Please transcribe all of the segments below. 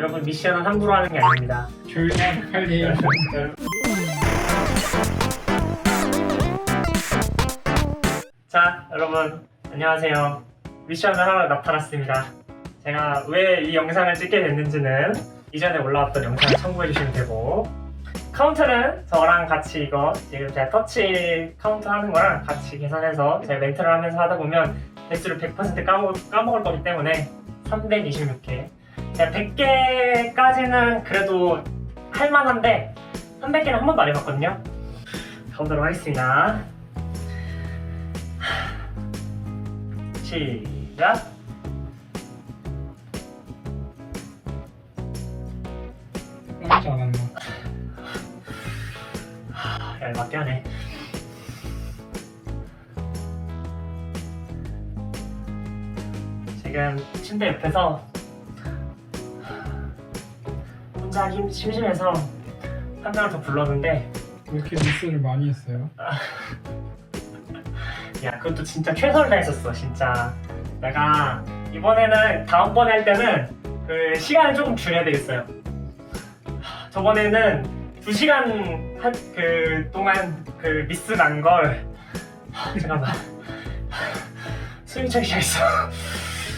여러분 미션은 함부로 하는 게 아닙니다. 조용하게 빨리. 자, 여러분 안녕하세요. 미션을 하러 나타났습니다. 제가 왜 이 영상을 찍게 됐는지는 이전에 올라왔던 영상을 참고해 주시면 되고 카운트는 저랑 같이 이거 지금 제가 터치 카운트 하는 거랑 같이 계산해서 제가 멘트를 하면서 하다 보면 개수를 100% 까먹, 까먹을 거기 때문에 326개 제가 100개까지는 그래도 할만한데 300개는 한 번도 안 해봤거든요. 가보도록 하겠습니다. 시작. 잘한다. 열받게 하네. 지금 침대 옆에서 하기 힘- 심심해서 한 명을 더 불렀는데 왜 이렇게 미스를 많이 했어요? 야 그것도 진짜 최선을 다했었어 진짜. 내가 이번에는 다음번에 할 때는 그 시간을 조금 줄여야 되겠어요. 하, 저번에는 두 시간 한, 그 동안 그 미스 난걸 잠깐만. 숨이 차기 시작했어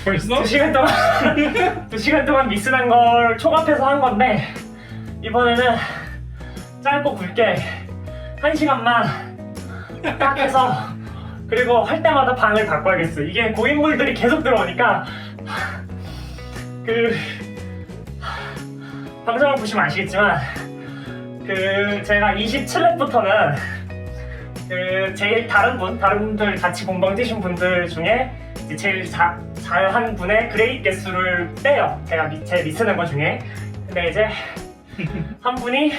벌써? 두 시간 동안 두 시간 동안 미스 난걸 총합해서 한 건데 이번에는 짧고 굵게 한 시간만 딱 해서 그리고 할 때마다 방을 바꿔야겠어. 이게 고인물들이 계속 들어오니까 그 방송을 보시면 아시겠지만 그 제가 27렙부터는 그 제일 다른 분, 다른 분들 같이 공방 뛰신 분들 중에 이제 제일 자, 잘한 분의 그레이트 개수를 빼요. 제가 미, 제 미스는 것 중에. 근데 이제 한 분이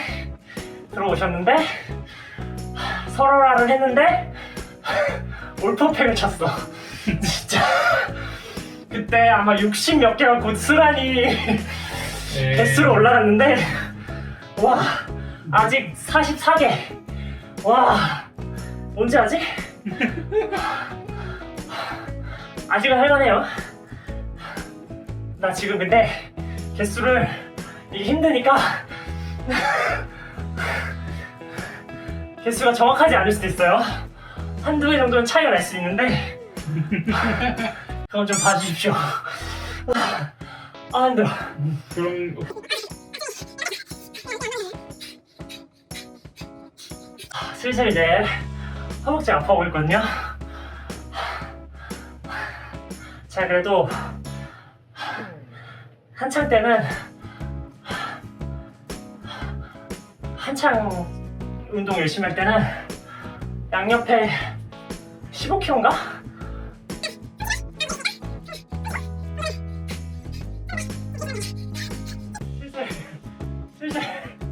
들어오셨는데 서로라를 했는데 올퍼펙을 쳤어. 진짜. 그때 아마 60 몇 개가 고스란히 네. 개수로 올라갔는데 와 아직 44개. 와 언제 하지? 아직은 할만해요. 나 지금 근데 개수를 이게 힘드니까 개수가 정확하지 않을 수도 있어요. 한두 개 정도는 차이가 날 수 있는데 그건 좀 봐주십시오. 아 힘들어. 그럼 슬슬 이제 허벅지 아파오고 있거든요. 자 그래도 한창 때는 한창 운동 열심히 할 때는 양옆에 15kg인가? 슬슬 슬슬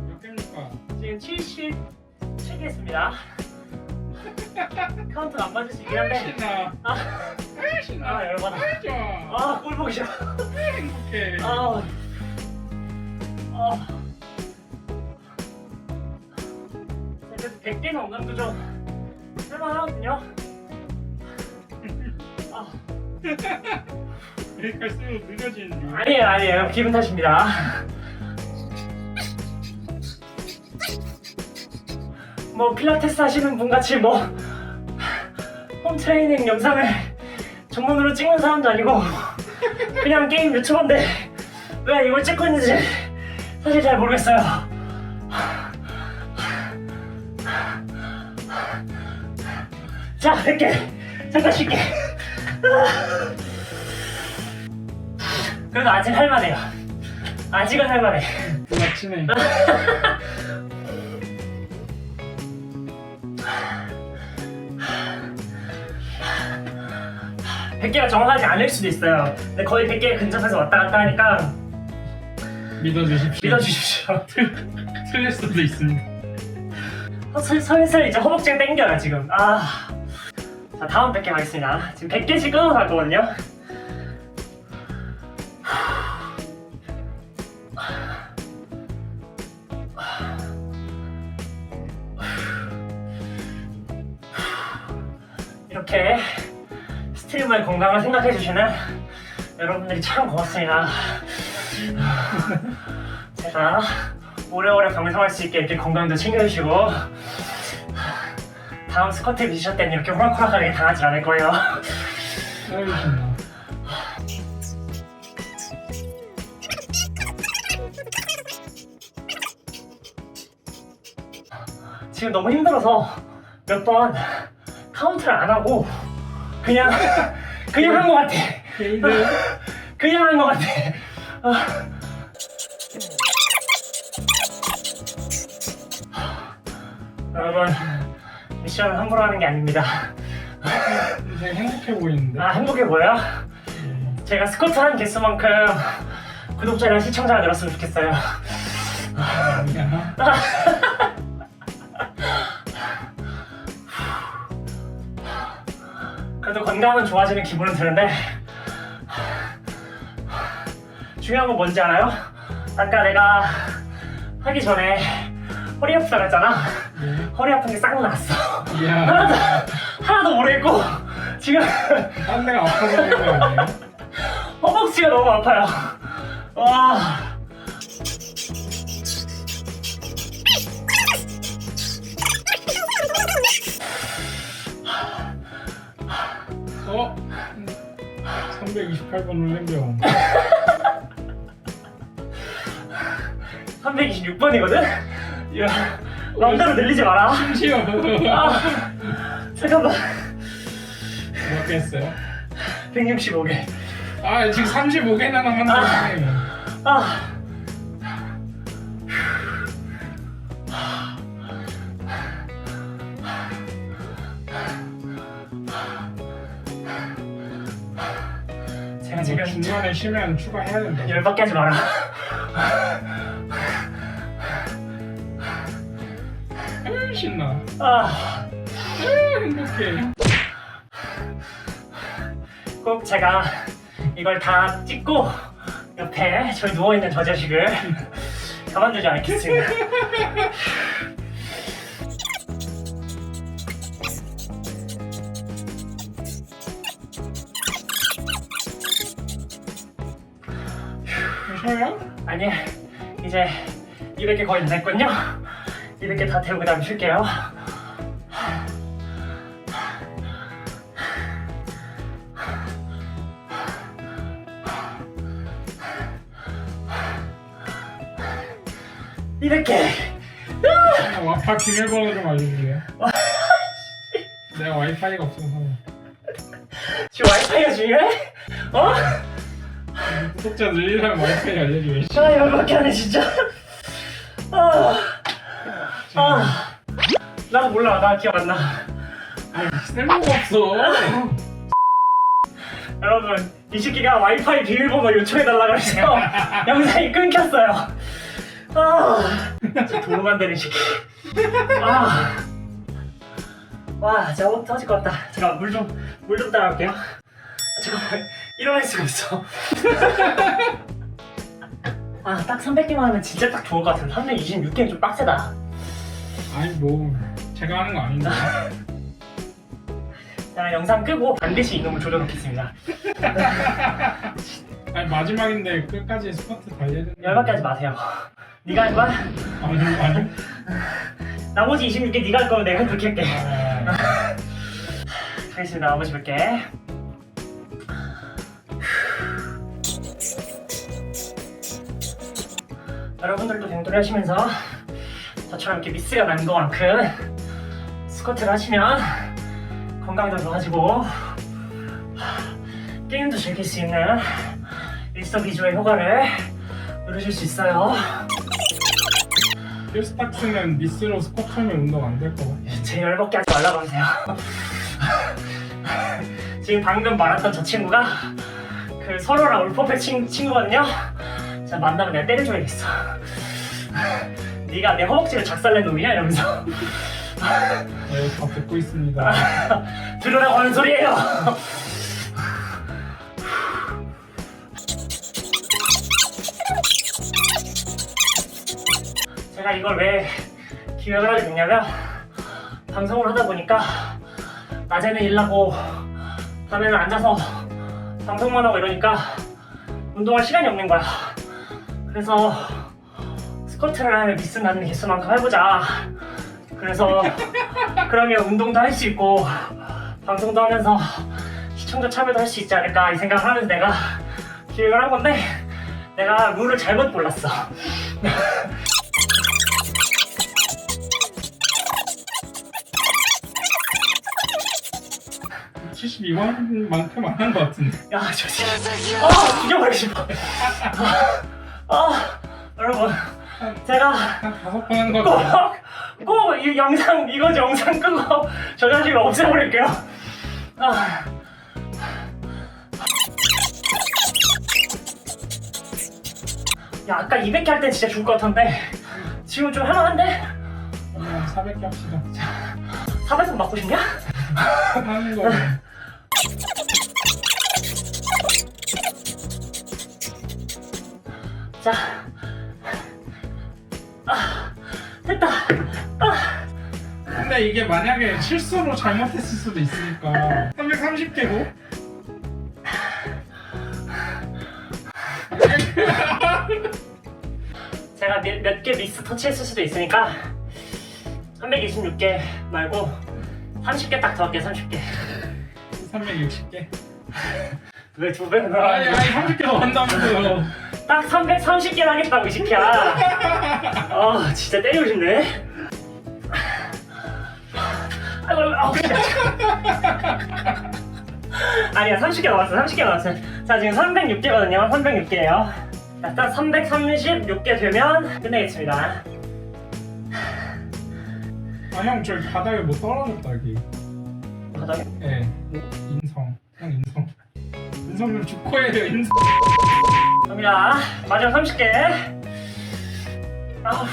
몇 개입니까? 지금 77개 했습니다. 카운트 안 맞을 수 있긴 한데. 신나. 아, 신나. 아 열받아. 아, 꼴 보기 싫어. 행복해. 아, 아. 그래도 100개는 어느 정도 좀 할만하거든요. 아, 여기 갈수록 느려지는 중. 아니에요, 아니에요. 기분 탓입니다. 뭐 필라테스 하시는 분 같이 뭐 홈트레이닝 영상을 전문으로 찍는 사람도 아니고 그냥 게임 유튜버인데 왜 이걸 찍고 있는지 사실 잘 모르겠어요. 자, 100개. 잠깐 쉴게. 그래도 아직 할만해요. 아직은 할만해. 부딪히 100개가 정확하지 않을 수도 있어요. 근데 거의 100개 근접해서 왔다 갔다 하니까 믿어주십시오. 믿어주십시오. 틀릴 수도 있습니다. 어, 슬- 슬슬 이제 허벅지가 땡겨요 지금. 아. 자 다음 100개 가겠습니다. 지금 100개 씩 끊어서 갈 거거든요. 이렇게 스트리머의 건강을 생각해 주시는 여러분들이 참 고맙습니다. 제가 오래오래 방송할 수 있게 이렇게 건강도 챙겨주시고 다음 스쿼트 뮤지션 때는 이렇게 호락호락하게 당하지 않을 거예요. 지금 너무 힘들어서 몇 번 카운트를 안 하고 그냥 그냥 한것 같아. 그냥 한것 같아. 아. 여러분 미션은 함부로 하는 게 아닙니다. 되게 행복해 보이는데. 아 행복해 보여? 예. 제가 스쿼트 한 개수만큼 구독자랑 시청자가 늘었으면 좋겠어요. 아니야. 그래도 건강은 좋아지는 기분은 드는데 중요한 건 뭔지 알아요? 아까 내가 하기 전에 허리 아프다고 했잖아 예. 허리 아픈 게싹 나왔어 이야. 하나도 하나도 모르겠고 지금 딴 데가 아파 보이는 거 아니에요? 허벅지가 너무 아파요 와 어? 328번 올림병. 326번이거든? 야 마음대로 늘리지 마라 심지어 아 잠깐만 몇 개 했어요? 165개 아 지금 35개나 남았는데 아 중간에 쉬면 추가해야 된다 열받게 하지 마라. 아유 신나. 아, 아유 행복해. 꼭 제가 이걸 다 찍고 옆에 저희 누워있는 저 자식을 가만두지 않겠습니다 쉬어요? 아니 이제 200개 거의 다 됐군요 200개 다 태우고 다음 쉴게요 (200개) 아, 와파 비밀번호 좀 알려주세요 내가 와이파이가 없어서 지금 와이파이가 중요해? 어? 구독자 늘리려면 와이파이 알려줘야지 아 열받게 하네 진짜. 아, 아. 나도 몰라. 나 기억 안 나. 쓸모가 없어. 여러분 이 새끼가 와이파이 비밀번호 요청해달라 그래서 영상이 끊겼어요. 아. 진짜 도로 만드는 새끼. 아. 아와 진짜 어, 터질 것 같다. 잠깐 물좀 물 좀 따라올게요. 아, 잠깐만 일어날 수가 없어. 아 딱 300개만 하면 진짜 딱 좋을 것 같은데. 326개는 좀 빡세다. 아니 뭐 제가 하는 거 아닌데. 자 영상 끄고 반드시 이놈을 조져놓겠습니다. 아니 마지막인데 끝까지 스쿼트 달려야 되는 열받게 하지 마세요. 네가 할 거야? 아니 아니. 나머지 26개 네가 할 거면 내가 그렇게 할게. 아, 가겠습니다. 나머지 볼게 여러분들도 갱돌이 하시면서 저처럼 이렇게 미스가 나는 것만큼 스쿼트를 하시면 건강도 좋아지고 게임도 즐길 수 있는 일석이조의 효과를 누르실 수 있어요 필스탁스는 미스로 스쿼트하면 운동 안될거 같아 제 열받게 하지 말라고 하세요. 지금 방금 말했던 저 친구가 그 서로랑 울퍼펙 친, 친구거든요. 자 만나면 내가 때려줘야겠어. 네가 내 허벅지를 작살낸 놈이야 이러면서 네, 다 듣고 있습니다 들으라고 하는 소리예요. 제가 이걸 왜 기획을 하게 됐냐면 방송을 하다 보니까 낮에는 일하고 밤에는 앉아서 방송만 하고 이러니까 운동할 시간이 없는 거야. 그래서 스쿼트를 미스 나는 개수만큼 해보자. 그래서 그러면 운동도 할 수 있고 방송도 하면서 시청자 참여도 할 수 있지 않을까 이 생각을 하면서 내가 기획을 한 건데 내가 룰을 잘못 몰랐어. 72만큼 안 한 것 같은데. 야, 저 진짜 아 죽여버리고 싶어. 아, 아, 여러분 제가 한 다섯 번한것 같아. 꼭꼭 이 영상 이거 영상 끄고 저 자식을 없애버릴게요. 아. 야 아까 200개 할 때 진짜 죽을 것 같은데 지금 좀 할만한데? 그냥 400개 합시다. 400원 맞고 싶냐? 하는 거. 자, 아 됐다. 아. 근데 이게 만약에 실수로 잘못했을 수도 있으니까 330개고 제가 몇 개 미스 터치했을 수도 있으니까 326개 말고 30개 딱 더 할게 30개 360개. 왜 두 배는 아니 아니 30개 더 한다면서요. 딱 330개 하겠다고 이 새끼야 아 진짜 때리고 싶네 아이고 아우 아니야 30개 남았어 30개 남았어 자 지금 306개거든요 306개예요 딱 336개 되면 끝내겠습니다 아형 저기 바닥에 뭐 떨어졌다 여기. 바닥에 예. 인성. 형 인성. 인성률 죽고해요 인성. 갑니다 마지막 30개. 아우.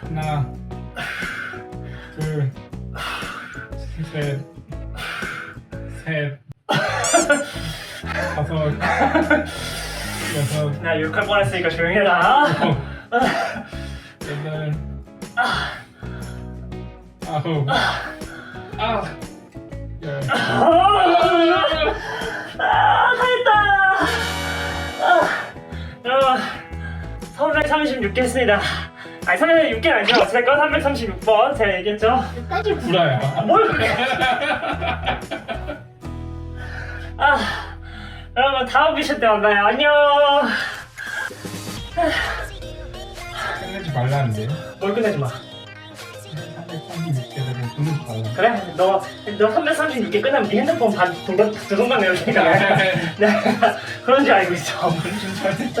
하나, 둘, 셋, 셋, 다섯, 여섯, 나 욕할 뻔했으니까 조용히 해라 일곱, 여덟, 아홉, 아홉, 열. 아, 다 했다. 아, 여러분, 336개 했습니다. 아니, 336개는 아니죠. 어쨌건 336번 제가 얘기했죠. 끝까지 구라야. 뭘 그래? 아, 여러분, 다음 미션 때 만나요. 안녕. 끝내지 말라는데요. 뭘 끝내지 마. 336개를 보는 달라. 그래? 너, 너 336개 끝나면 네 핸드폰 반, 두, 두 테니까. 내가 그런 줄 알고 있어. 무슨